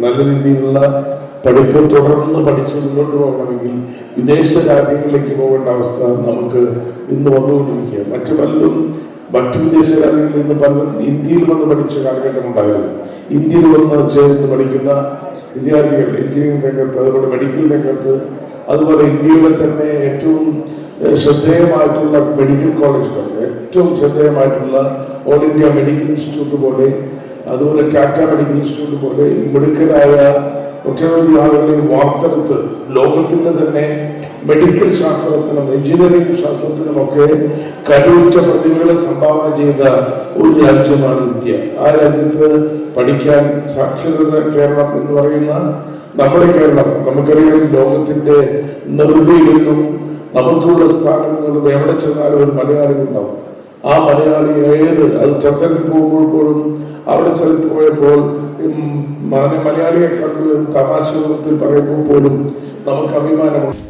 നല്ല രീതിയിലുള്ള പഠിപ്പ് തുടർന്ന് പഠിച്ച് മുന്നോട്ട് പോകണമെങ്കിൽ വിദേശ രാജ്യങ്ങളിലേക്ക് പോകേണ്ട അവസ്ഥ നമുക്ക് ഇന്ന് വന്നുകൊണ്ടിരിക്കുക മറ്റു പലരും മറ്റു വിദേശ രാജ്യങ്ങളിൽ നിന്ന് പലരും ഇന്ത്യയിൽ വന്ന് പഠിച്ച കാലഘട്ടം ഉണ്ടായിരുന്നു ഇന്ത്യയിൽ വന്ന് ചേർന്ന് പഠിക്കുന്ന വിദ്യാർത്ഥികൾ എഞ്ചിനീയറിംഗ് രംഗത്ത് അതുപോലെ മെഡിക്കൽ രംഗത്ത് അതുപോലെ ഇന്ത്യയിലെ തന്നെ ഏറ്റവും ശ്രദ്ധേയമായിട്ടുള്ള മെഡിക്കൽ കോളേജുകൾ ഏറ്റവും ശ്രദ്ധേയമായിട്ടുള്ള ഓൾ ഇന്ത്യ മെഡിക്കൽ ഇൻസ്റ്റിറ്റ്യൂട്ട് പോലെ അതുപോലെ ടാറ്റ മെഡിക്കൽ ഇൻസ്റ്റിറ്റ്യൂട്ട് പോലെ മിടുക്കരായ ഒട്ടനവധി ആളുകളെ വാർത്തെടുത്ത് ലോകത്തിന്റെ തന്നെ മെഡിക്കൽ ശാസ്ത്രത്തിനും എഞ്ചിനീയറിംഗ് ശാസ്ത്രത്തിനും ഒക്കെ കരുവുറ്റ പ്രതിഭകളെ സംഭാവന ചെയ്ത ഒരു രാജ്യമാണ് ഇന്ത്യ. ആ രാജ്യത്ത് പഠിക്കാൻ സാക്ഷരത കേരളം എന്ന് പറയുന്ന നമ്മുടെ കേരളം നമുക്കറിയാം ലോകത്തിന്റെ നെറുകയിലും നമുക്കുള്ള സ്ഥാനങ്ങളുടെ എവിടെ ചെന്നാലും ഒരു മലയാളി ഉണ്ടാവും ആ മലയാളി ഏത്? അത് ചന്ദ്രനിൽ പോകുമ്പോൾ പോലും അവിടെ പോയപ്പോൾ മലയാളിയെ കണ്ടു എന്ന് തമാശ രൂപത്തിൽ പറയുമ്പോൾ പോലും നമുക്ക് അഭിമാനമുണ്ട്.